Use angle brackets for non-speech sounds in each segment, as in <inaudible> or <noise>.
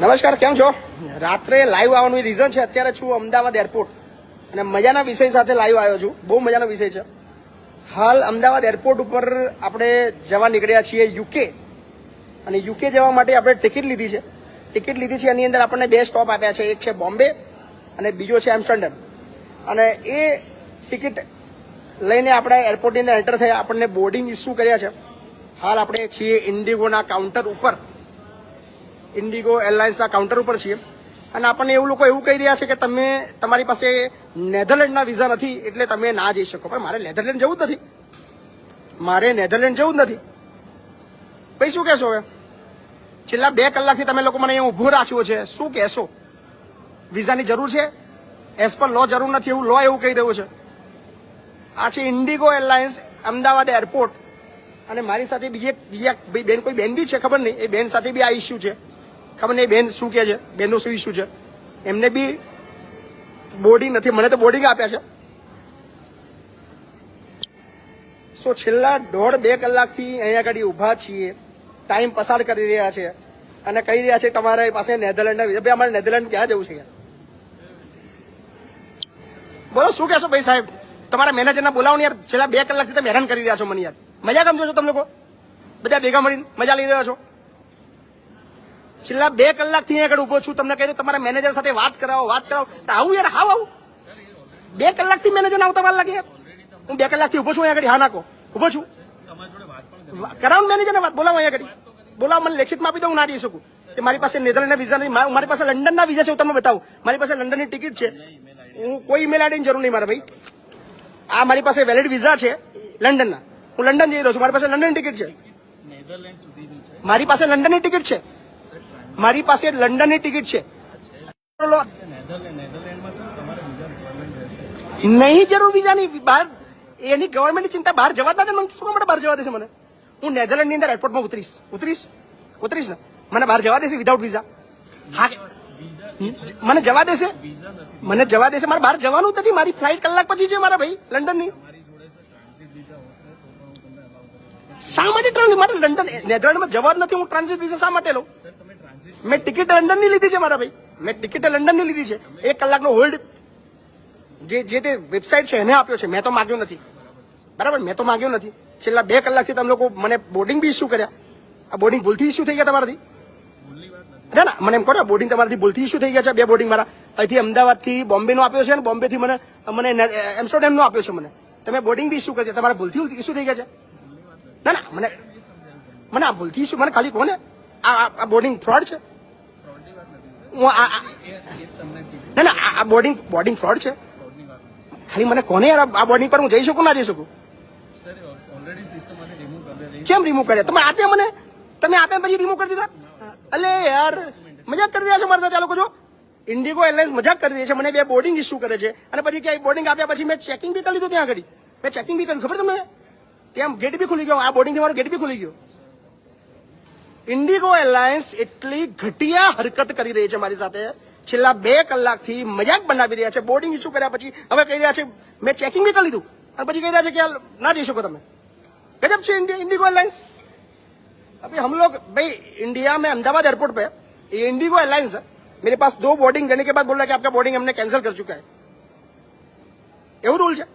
નમસ્કાર, કેમ છો? રાત્રે લાઈવ આવવાનું રીઝન છે, અત્યારે છું અમદાવાદ એરપોર્ટ અને મજાના વિષય સાથે લાઈવ આવ્યો છું. બહુ મજાનો વિષય છે. હાલ અમદાવાદ એરપોર્ટ ઉપર આપણે જવા નીકળ્યા છીએ યુકે અને યુકે જવા માટે આપણે ટિકિટ લીધી છે. ટિકિટ લીધી છે, એની અંદર આપણને બે સ્ટોપ આપ્યા છે. એક છે બોમ્બે અને બીજો છે એમ્સ્ટરડમ અને એ ટિકિટ લઈને આપણે એરપોર્ટની અંદર એન્ટર થયા. આપણને બોર્ડિંગ ઇસ્યુ કર્યા છે. હાલ આપણે છીએ ઇન્ડિગોના કાઉન્ટર ઉપર. ઇન્ડિગો એરલાઇન્સના કાઉન્ટર ઉપર છીએ. અને આપણને એવું લોકો એવું કહી રહ્યા છે કે તમે તમારી પાસે નેધરલેન્ડના વિઝા નથી, એટલે તમે ના જઈ શકો. પણ મારે નેધરલેન્ડ જવું જ નથી. મારે નેધરલેન્ડ જવું જ નથી. પછી શું કહેશો હવે? છેલ્લા બે કલાકથી તમે લોકો મને અહીંયા ઊભો રાખ્યો છે. શું કહેશો? વિઝાની જરૂર છે? એઝ પર લો જરૂર નથી એવું લો એવું કહી રહ્યું છે. આ છે ઇન્ડિગો એરલાઇન્સ અમદાવાદ એરપોર્ટ અને મારી સાથે બીજી, બીજા બેન કોઈ બેન બી છે ખબર નહીં? એ બેન સાથે બી આ ઇસ્યુ છે. ખબર નહીં, બેન શું કે છે? બેનનું શું ઇસ્યુ છે? એમને બી બોર્ડિંગ નથી, મને તો બોર્ડિંગ આપ્યા છે. સો છેલ્લા દોઢ બે કલાકથી અહીંયા આગળ ઊભા છીએ ટાઈમ પસાર કરી રહ્યા છે અને કહી રહ્યા છે તમારા પાસે નેધરલેન્ડ અમારે નેધરલેન્ડ ક્યાં જવું છે બોલો, શું કહેશો ભાઈ સાહેબ? તમારા મેનેજરને બોલાવો યાર, છેલ્લા બે કલાકથી તમે હેરાન કરી રહ્યા છો મને યાર. મજા સમજો છો તમે લોકો? બધા ભેગા મળીને મજા લઈ રહ્યા છો? છેલ્લા બે કલાકથી આગળ ઊભો છું. તમને કહી દઉં તમારા મેનેજર સાથે વાત કરાવો વાત કરાવો. આવું યાર હાવ આવું. બે કલાકથી મેનેજર આવતા વાર લાગે હું બે કલાકથી ઊભો છું આગળ હા નાખો ઊભો છું. કરાવો મેનેજરને વાત બોલાવો આગળ. બોલાવો મને લેખિતમાં આપી દો હું ના જઈ શકું. કે મારી પાસે નેધરલેન્ડના વિઝા નહીં મારી પાસે લંડનના વિઝા છે હું તમને બતાવું. મારી પાસે લંડનની ટિકિટ છે. હું કોઈ ઈમેલ આઈડીની જરૂર નહીં મારા ભાઈ. આ મારી પાસે વેલિડ વિઝા છે લંડનના હું લંડન જઈ રહ્યો છું. મારી પાસે લંડનની ટિકિટ છે. છે. મારી પાસે લંડનની ટિકિટ છે. મારી પાસે લંડનની ટિકિટ છે. નહીં, જરૂર વિઝાની બહાર, એની ગવર્મેન્ટની ચિંતા, બહાર જવા દે મને શું માટે બહાર જવા દેશે મને? હું નેધરલેન્ડની અંદર એરપોર્ટમાં ઉતરીશ. ઉતરીશ? ઉતરીશ ને? મને બહાર જવા દેશે વિધાઉટ વિઝા હા મને જવા દેશે? મને જવા દેશે? મારે બહાર જવાનું નથી. મારી ફ્લાઇટ કલાક પછી છે મારા ભાઈ, લંડનની. શા માટે ટ્રાન્ઝિટ મારે લંડન, નેધરલેન્ડમાં જવા નથી. હું ટ્રાન્ઝિટ વિઝા શા માટે લઉં? મેં ટિકિટ લંડનની લીધી છે મારા ભાઈ. મેં ટિકિટ લંડનની લીધી છે. એક કલાકનો હોલ્ડ જે જે તે વેબસાઇટ છે એને આપ્યો છે. મેં તો માગ્યો નથી. બરાબર? મેં તો માગ્યો નથી. છેલ્લા બે કલાકથી તમે લોકો મને બોર્ડિંગ બી ઇસ્યુ કર્યા. આ બોર્ડિંગ ભૂલથી ઇસ્યુ થઈ ગયા તમારાથી? ના ના, મને એમ કહો બોર્ડિંગ તમારાથી ભૂલથી ઇસ્યુ થઈ ગયા છે બે બોર્ડિંગ મારા. અહીંથી અમદાવાદથી બોમ્બેનો આપ્યો છે અને બોમ્બેથી મને મને એમ્સ્ટરડેમનો આપ્યો છે મને. તમે બોર્ડિંગ બી ઇસ્યુ કરી તમારા ભૂલથી ઇસ્યુ થઈ ગયા છે. ના ના, મને મને આ ભૂલથી ઇસ્યુ મને ખાલી કહો ને આ બોર્ડિંગ ફ્રોડ છે? ના ના, આ- બોર્ડિંગ બોર્ડિંગ ફ્રોડ છે. ખાલી મને કોને યાર આ બોર્ડિંગ પર હું જઈ શકું, ના જઈ શકું? કેમ રિમૂવ કર્યા? તમે આપ્યા મને? તમે આપ્યા પછી રિમૂવ કરી દીધા? અલે યાર, મજાક કરી રહ્યા છો મારા સાથે આ લોકો જો? ઇન્ડિગો એરલાઇન્સ મજાક કરી રહી છે, મને બે બોર્ડિંગ ઇસ્યુ કરે છે. અને પછી ક્યાંય બોર્ડિંગ આપ્યા પછી મેં ચેકિંગ બી કરી લીધું ત્યાં આગળ. મેં ચેકિંગ બી કર્યું, ખબર તમને? ત્યાં ગેટ બી ખુલી ગયો, આ બોર્ડિંગ મારો ગેટ બી ખુલી ગયો. ઇન્ડિગો એરલાઇન્સ એટલી ઘટિયા હરકત કરી રહી છે મારી સાથે છેલ્લા બે કલાકથી મજાક બનાવી રહ્યા છે બોર્ડિંગ ઇસ્યુ કર્યા પછી હવે કહી રહ્યા છે મેં ચેકિંગ બી કરી લીધું અને પછી કહી રહ્યા છે કે આ ના જઈ શકો તમે गजब से इंडिया इंडिगो एयरलाइंस अभी हम लोग भाई इंडिया में अहमदाबाद एयरपोर्ट पे ये इंडिगो एयरलाइंस है मेरे पास दो बोर्डिंग देने के बाद बोल रहा है कि आपका बोर्डिंग हमने कैंसिल कर चुका है એવું રૂલ છે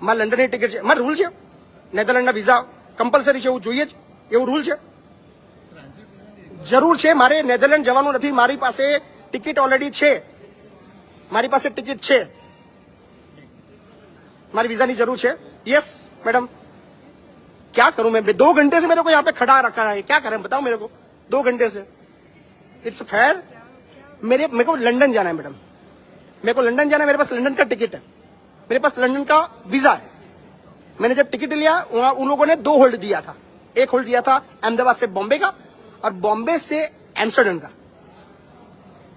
મારે લંડનની ટિકિટ છે મારે રૂલ છે નેધરલેન્ડના વિઝા કમ્પલસરી છે એવું જોઈએ જ એવું રૂલ છે જરૂર છે મારે નેધરલેન્ડ જવાનું નથી મારી પાસે ટિકિટ ઓલરેડી છે મારી પાસે ટિકિટ છે મારી वीजा जरूर है यस मैडम क्या करूं मैं दो घंटे से मेरे को यहाँ पे खड़ा रखा है क्या करें बताओ मेरे को दो घंटे से इट्स फेयर मेरे मेरे को लंदन जाना है मैडम मेरे को लंदन जाना है मेरे पास लंदन का टिकट है मेरे पास लंदन का वीजा है मैंने जब टिकट लिया वहां उन लोगों ने दो होल्ड दिया था एक होल्ड दिया था अहमदाबाद से बॉम्बे का और बॉम्बे से एम्स्टरडम का।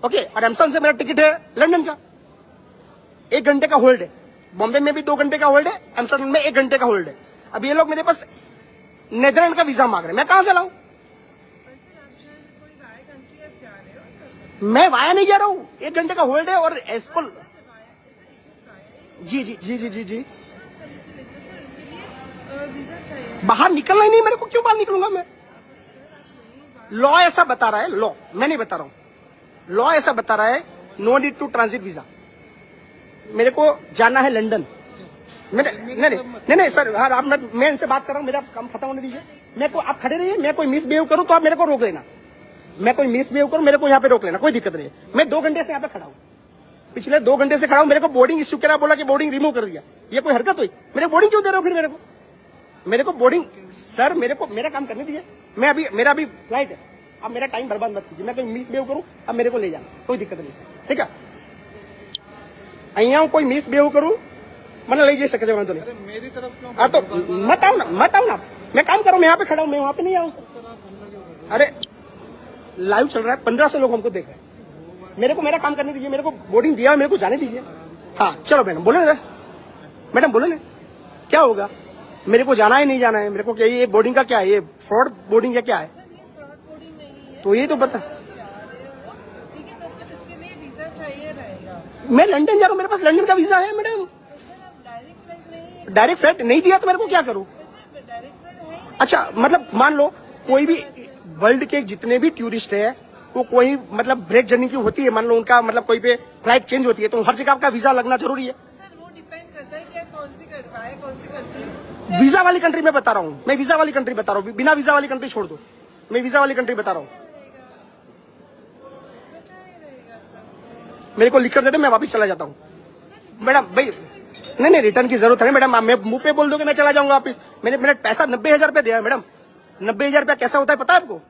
ओके, और एम्स्टरडम से मेरा टिकट है लंदन का। एक घंटे का होल्ड है। बॉम्बे में भी दो घंटे का होल्ड है, एम्स्टरडम में एक घंटे का होल्ड है। अब ये लोग मेरे पास नेदरलैंड का वीज़ा मांग रहे हैं। मैं कहाँ से लाऊ? मैं वाया नहीं जा रहा हूँ। एक घंटे का होल्ड है और एसपल जी जी जी जी जी जी। बाहर निकलना ही नहीं मेरे को। क्यों बाहर निकलूँगा मैं? लॉ ऐसा बता रहा है लॉ मैं नहीं बता रहा हूँ। लॉ ऐसा बता रहा है no need to transit visa मेरे को जाना है लंदन मेरे, नहीं नहीं नहीं सर हाँ आप मैं मैं इनसे बात कर रहा हूँ, मेरा काम खत्म होने दीजिए। मैं को, आप खड़े रहिए, मैं कोई मिस करूँ तो आप मेरे को रोक लेना। मैं कोई मिस करूँ, मेरे को यहाँ पे रोक लेना, कोई दिक्कत नहीं मैं दो घंटे से यहाँ पे खड़ा हूँ। पिछले दो घंटे से खड़ा हूँ, मेरे को बोर्डिंग इश्यू करा, बोला कि बोर्डिंग रिमूव कर दिया। ये कोई हरकत हुई? मेरे बोर्डिंग क्यों दे रहे हो फिर मेरे को? मेरे को बोर्डिंग सर मेरे को मेरा काम करने दीजिए मैं अभी मेरा अभी फ्लाइट है अब मेरा टाइम बर्बाद मत कीजिए मैं कोई मिस करूँ अब मेरे को ले जाना कोई दिक्कत नहीं सर ठीक है અહીંયા હું કોઈ મિસ બિહેવ કરું મને લઈ જઈ શકે છે વાંધો નહીં मेरी तरफ क्यों हाँ तो मत आओ ना मत आओ ना मैं काम करूँ मैं यहाँ पे खड़ा हूँ मैं वहाँ पे नहीं आऊँ सर अरे लाइव चल रहा है पंद्रह सौ लोग हमको देख रहे हैं मेरे को मेरा काम करने दीजिए मेरे को बोर्डिंग दिया है मेरे को जाने दीजिए हाँ चलो मैडम बोले ना मैडम बोले ना क्या होगा मेरे को जाना है नहीं जाना है? मेरे को क्या ये बोर्डिंग का क्या है? ये फ्रॉड बोर्डिंग या क्या है? तो ये तो बता। तो मैं लंदन जा रहा हूँ मेरे पास लंदन का वीज़ा है मैडम डायरेक्ट फ़्लाइट नहीं डायरेक्ट फ़्लाइट नहीं दिया तो मेरे को क्या करूँ? नहीं। अच्छा मतलब मान लो कोई भी वर्ल्ड के जितने भी टूरिस्ट है वो कोई मतलब ब्रेक जर्नी की होती है मान लो उनका मतलब कोई पे फ़्लाइट चेंज होती है तो हर जगह आपका वीज़ा लगना ज़रूरी है। सर वो डिपेंड करता है क्या कौन सी करवाए कौन सी कंट्री वीजा वाली कंट्री में बता रहा हूँ मैं वीजा वाली कंट्री बता रहा हूँ बिना वीजा वाली कंट्री छोड़ दो मैं वीजा वाली कंट्री बता रहा हूँ उसमें चाहिए रहेगा सर मेरे को लिख कर दे दे मैं वापस चला जाता हूँ मैडम भाई नहीं नहीं रिटर्न की जरूरत है मैडम आप मैं मुंह पे बोल दोगे मैं चला जाऊंगा वापस मैंने मैंने पैसा नब्बे हजार रुपया दिया है मैडम नब्बे हजार रुपया कैसा होता है पता है आपको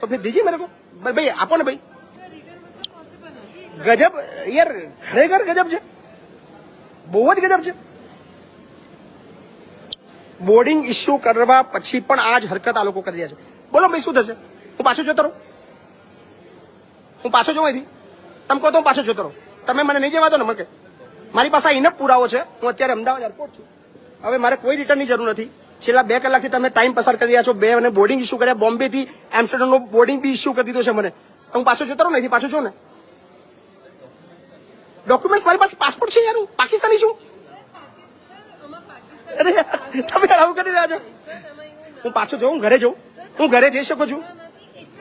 तो फिर दीजिए मेरे को भाई भाई आपो ना भाई सर रिटर्न में सर पॉसिबल નથી ગજબ યાર ખરેખર ગજબ છે બહુ જ ગજબ છે બોર્ડિંગ ઇસ્યુ કરવા પછી પણ આ જ હરકત આ લોકો કરી રહ્યા છે. બોલો ભાઈ, શું થશે? હું પાછો જતો રહું? હું પાછો જઉં અહીંથી? તમે કહો તો હું પાછો જતો રહું. તમે મને નહીં જવા દો ને મને મારી પાસે ઇનફ પુરાવો છે. હું અત્યારે અમદાવાદ એરપોર્ટ છું. હવે મારે કોઈ રિટર્નની જરૂર નથી. છેલ્લા બે કલાકથી તમે ટાઈમ પસાર કરી રહ્યા છો. બે અને બોર્ડિંગ ઇસ્યુ કર્યા. બોમ્બેથી એમ્સ્ટરડમનો બોર્ડિંગ બી ઇસ્યુ કરી દીધો છે મને. તો હું પાછો જતો રહું ને પાછો છું ને. ડોક્યુમેન્ટ્સ મારી પાસે પાસપોર્ટ છે યાર હું. પાકિસ્તાની છું. અરે તમે આવું કરી રહ્યા છો? હું પાછો જાઉં, ઘરે જઉં? હું ઘરે જઈ શકું છું?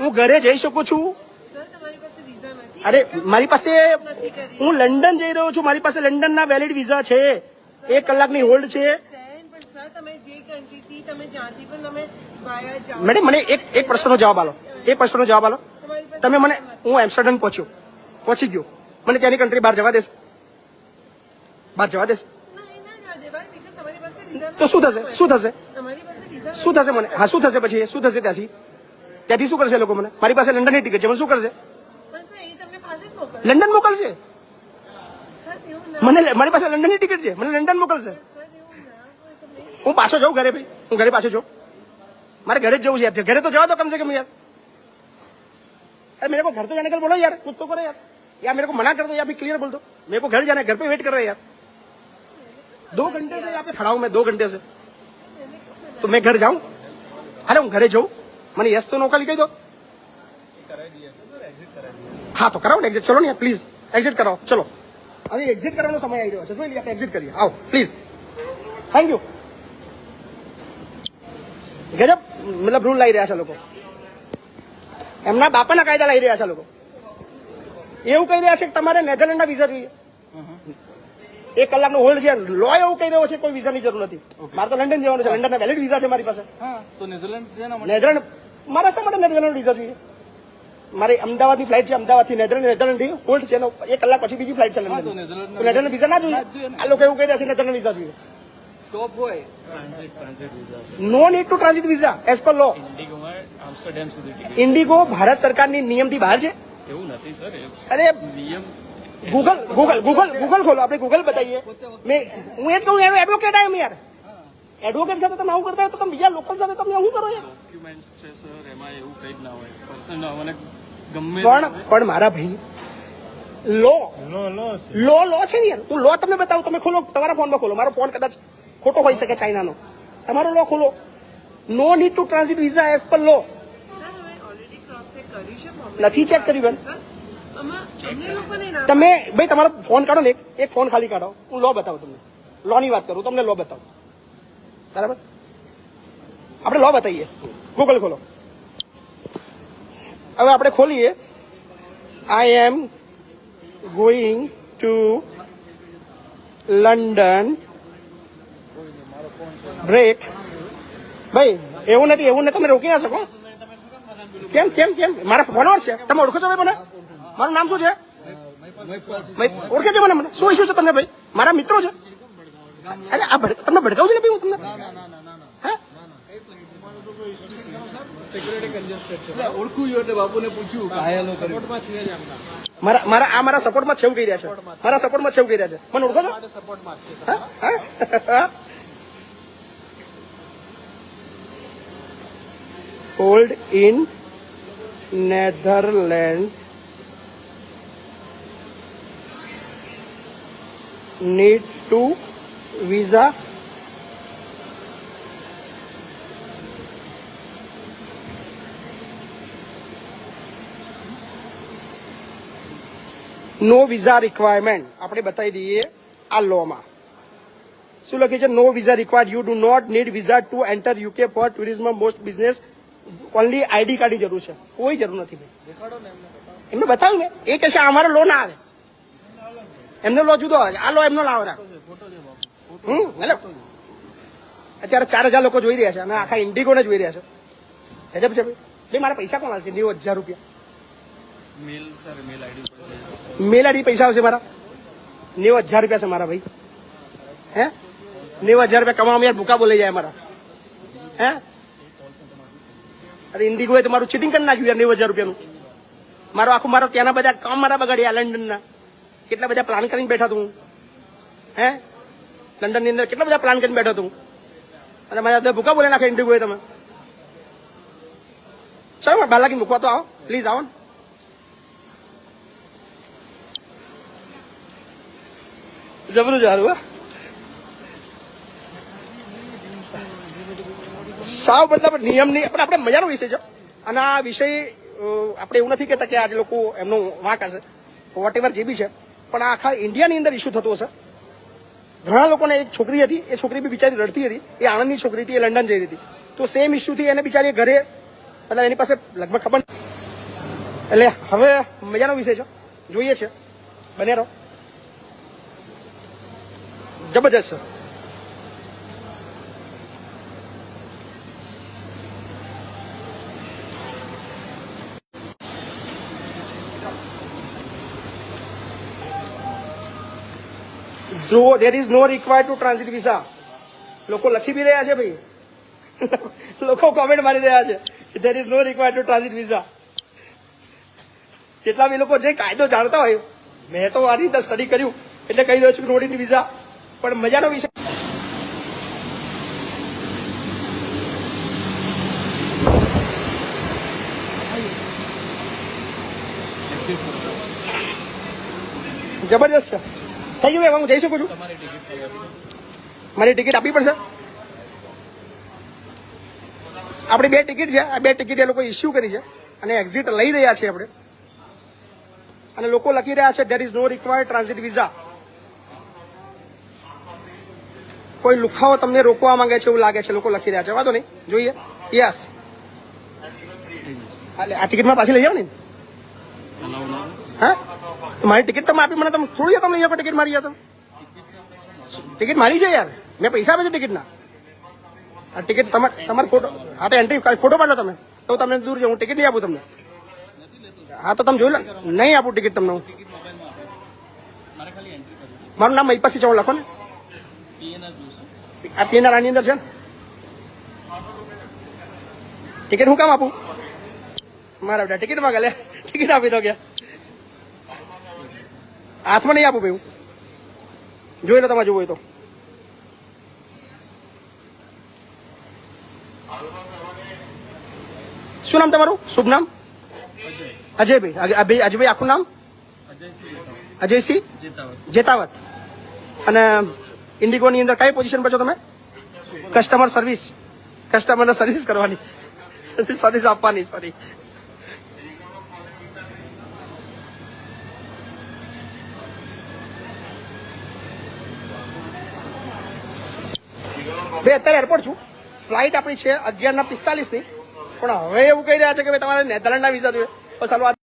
હું ઘરે જઈ શકું છું? અરે, મારી પાસે હું લંડન જઈ રહ્યો છું. મારી પાસે લંડનના વેલિડ વિઝા છે. એક કલાકની હોલ્ડ છે. મેડમ, મને એક એક પ્રશ્નનો જવાબ આલો. એક પ્રશ્નનો જવાબ આલો. તમે મને, હું એમ્સ્ટરડમ પહોંચ્યો. પહોંચી ગયો. મને ત્યાંની કન્ટ્રી બહાર જવા દેશ. બહાર જવા દેશે. તો શું થશે શું થશે તમારી પાસે વીઝા શું થશે મને હા શું થશે પછી શું થશે ત્યાંથી ત્યાંથી શું કરશે એ લોકો મને મારી પાસે લંડનની ટિકિટ છે મને શું કરશે પણ સર એ તમને પાસે જ મોકલશે લંડન મોકલશે સર એવું ના મને મારી પાસે લંડનની ટિકિટ છે મને લંડન મોકલશે સર એવું ના હોય તમને હું પાછો જાઉં ઘરે ભાઈ હું ઘરે પાછો જાઉં મારે ઘરે જ જવું છે યાર ઘરે તો જવા દો कम से कम यार अरे मेरे को घर तो जाने के लिए बोलो यार कुछ तो करो यार या मेरे को मना कर दो या फिर क्लियर बोल दो मेरे को घर जाना है घर पे वेट कर रहे हैं यार दो घंटे से यहाँ पे खड़ा हूँ मैं दो घंटे से तो मैं घर जाऊं अरे હું ઘરે જઉં મને યસ તો નો ખાલી કહી દો હા તો કરાવો ને એક્ઝિટ ચલો ને યાર પ્લીઝ એક્ઝિટ કરાવો ચલો હવે એક્ઝિટ કરવાનો સમય આવી રહ્યો છે જોઈ લઈએ આપણે એક્ઝિટ કરીએ આવો પ્લીઝ થેન્ક યુ ગજબ મતલબ રૂલ લાવી રહ્યા છે લોકો એમના બાપાના કાયદા લાવી રહ્યા છે લોકો એવું કહી રહ્યા છે કે તમારે નેધરલેન્ડના વિઝા જોઈએ એક કલાકનો હોલ્ડ છે. લો એવું કહી રહ્યો છે કોઈ વિઝાની જરૂર નથી. મારે તો લંડન જવાનું છે. લંડનના વેલિડ વિઝા છે મારી પાસે. હા તો નેધરલેન્ડ છે ને માટે? નેધરલેન્ડ મારા શા માટે નેધરલેન્ડ વિઝા જોઈએ? મારી અમદાવાદની ફ્લાઇટ છે અમદાવાદથી નેધરલેન્ડ નેધરલેન્ડ હોલ્ડ છે એક કલાક પછી બીજી ફ્લાઇટ છે તો લંડન નેધરલેન્ડ વિઝા ના જોઈએ? આ લોકો એવું કહી રહ્યા છે નેધરલેન્ડ વિઝા જોઈએ. ટોપ હોય. ટ્રાન્ઝિટ ટ્રાન્ઝિટ વિઝા છે. No need to transit visa as per law IndiGo Bharat સરકારની નિયમથી બહાર છે? એવું નથી સર અરે નિયમ ગૂગલ ગૂગલ ગૂગલ ગૂગલ ખોલો. આપણે ગૂગલ બતાવીએ. મેં હું એ જ કહું એનો એડવોકેટ આમ યાર. એડવોકેટ સાથે તમે આવું કરતા હોય તો તમે બીજા લોકલ સાથે તમે શું કરો યાર? ડોક્યુમેન્ટ્સ છે સર એમાં એવું કંઈ જ ના હોય. પર્સન મને ગમે પણ પણ મારા ભાઈ લો લો લો છે. ને યાર. હું લો તમને બતાવું તમે ખોલો તમારા ફોનમાં ખોલો. મારો ફોન કદાચ ખોટો હોઈ શકે ચાઇનાનો. તમારો લો ખોલો. No need to transit visa as per law sir અમે ઓલરેડી ક્રોસ ચેક કર્યું બેન. તમે, ભાઈ, તમારો ફોન કાઢો ને એક ફોન ખાલી કાઢો. હું લો બતાવું તમને. લો ની વાત કરું, તમને લો બતાવું. બરાબર? આપણે લો બતાવીએ. ગૂગલ ખોલો. હવે આપણે ખોલીએ. I am going to London break ભાઈ, એવું નથી એવું નથી. તમે રોકી ના શકો. કેમ કેમ કેમ? મારા ફોલોઅર છે. તમે ઓળખો છો ભાઈ મને? મારું નામ શું છે? ઓળખે છે મને? મને? શું ઇસ્યુ છે તમને ભાઈ? મારા મિત્રો છે? અરે આ તમને ભડકાવું છે ને ભાઈ હું તમને? હે? ઓળખું છું બાપુને પૂછ્યું મારા મારા આ મારા સપોર્ટમાં છેવું કહી રહ્યા છે. મારા સપોર્ટમાં છે એવું કહી રહ્યા છે. મને ઓળખો છો? Netherland <laughs> need to visa. No visa requirement આપણે બતાવી દઈએ આ લોમાં શું લખ્યું છે? No visa required you do not need visa to enter UK for tourism most business only ID કાર્ડની જરૂર છે. કોઈ જરૂર નથી ભાઈ. એમને બતાવ્યું ને. એ કહેશે અમારો લોન આવે. એમનો લો જુદો. આ લો એમનો લાવો હમ? એટલે અત્યારે ચાર હજાર લોકો જોઈ રહ્યા છે અને આખા ઇન્ડિગોને જોઈ રહ્યા છે. ગજબ છે ભાઈ. મારા પૈસા કોણ આવશે નેવું હજાર રૂપિયા. Mail sir mail ID mail ID પૈસા આવશે મારા? નેવું હજાર રૂપિયા છે મારા ભાઈ. હે? નેવું હજાર રૂપિયા કમાવા યાર ભૂકા બોલાઈ જાય મારા. હે? અરે ઇન્ડિગોએ તો મારું ચીટિંગ કરી નાખ્યું યાર નેવું હજાર રૂપિયાનું. મારો આખું મારો ત્યાંના બધા કામ મારા બગાડ્યા લંડનના. કેટલા બધા પ્લાન કરીને બેઠા તું? હે? લંડનની અંદર કેટલા બધા પ્લાન કરીને બેઠો તું? અને મારા અંદર ભૂકા બોલી નાખે ઇન્ટરવ્યુ તમે. ચાલો બાલાકી મૂકવા તો આવો. પ્લીઝ આવો ને. જબરું જારું સાવ મતલબ નિયમની પણ આપણે મજાનો વિષય છે. અને આ વિષય આપણે એવું નથી કહેતા કે આજે લોકો એમનું વાંક હશે. વોટ એવર જે બી છે. પણ આખા ઇન્ડિયાની અંદર ઇસ્યુ થતો હશે. ઘણા લોકોને એક છોકરી હતી, એ છોકરી બી બિચારી રડતી હતી, એ આણંદની છોકરી હતી, એ લંડન જઈ રહી હતી. તો સેમ ઇસ્યુથી એને બિચારી ઘરે, મતલબ એની પાસે લગભગ ખબર એટલે હવે મજાનો વિષય છે. જોઈએ છે. બને રહો. જબરજસ્ત છે. જો there is no required to transit visa લોકો લખી બી રહ્યા છે ભાઈ. <laughs> લોકો કોમેન્ટ મારી રહ્યા છે there is no required to transit visa કેટલા બી લોકો જે કાયદો જાણતા હોય, મેં તો આની અંદર સ્ટડી કર્યું, એટલે કહી રહ્યો છું કે નોડીની વિઝા પણ મજાનો વિષય. જબરજસ્ત છે. થઈ ગયું હવે હું જઈ શકું છું? મારી ટિકિટ આપવી પડશે. આપણી બે ટિકિટ છે આ બે ટિકિટ એ લોકો ઇસ્યુ કરી છે અને એક્ઝિટ લઈ રહ્યા છે આપણે. અને લોકો લખી રહ્યા છે there is no required transit visa કોઈ લુખાઓ તમને રોકવા માંગે છે એવું લાગે છે લોકો લખી રહ્યા છે. વાંધો નહીં જોઈએ. યસ આ ટિકિટમાં પાછી લઈ અલાઉ ના હા? મારી ટિકિટ તમે આપી મને તમે થોડી તમે અહીંયા ટિકિટ મારી તમે ટિકિટ મારી છે યાર. મેં પૈસા આપે છે ટિકિટના. આ ટિકિટ તમારે તમારે ફોટો હા તો એન્ટ્રી ફોટો પાડો તમે. તો તમને દૂર જાઉં ટિકિટ નહીં આપું તમને. હા, તો તમે જોઈ લો. નહીં આપું ટિકિટ તમને હું. મારે નામ મહિપાસી ચૌહાણ, લખો ને. આ પીએનઆર આની અંદર છે ટિકિટ હું કામ આપું? મારા બેટા ટિકિટ માંગે લે. ટિકિટ આપી દો ગયા હાથમાં નહીં આપું ભાઈ હું. જોઈ લો તમારે જોવું હોય તો. શું નામ તમારું? શુભ નામ? અજય અજયભાઈ. અજય- અજય- અજયભાઈ, આખું નામ? અજયસિંહ જેતાવત. અને ઇન્ડિગોની અંદર કઈ પોઝિશન પર છો તમે? કસ્ટમર સર્વિસ કસ્ટમરને સર્વિસ કરવાની. સર્વિસ આપવાની સોરી બે અત્યારે એરપોર્ટ છું. ફ્લાઇટ આપણી છે અગિયાર ના પિસ્તાલીસની પણ હવે એવું કહી રહ્યા છે કે ભાઈ, તમારે નેધરલેન્ડના વિઝા જોઈએ. બસ આ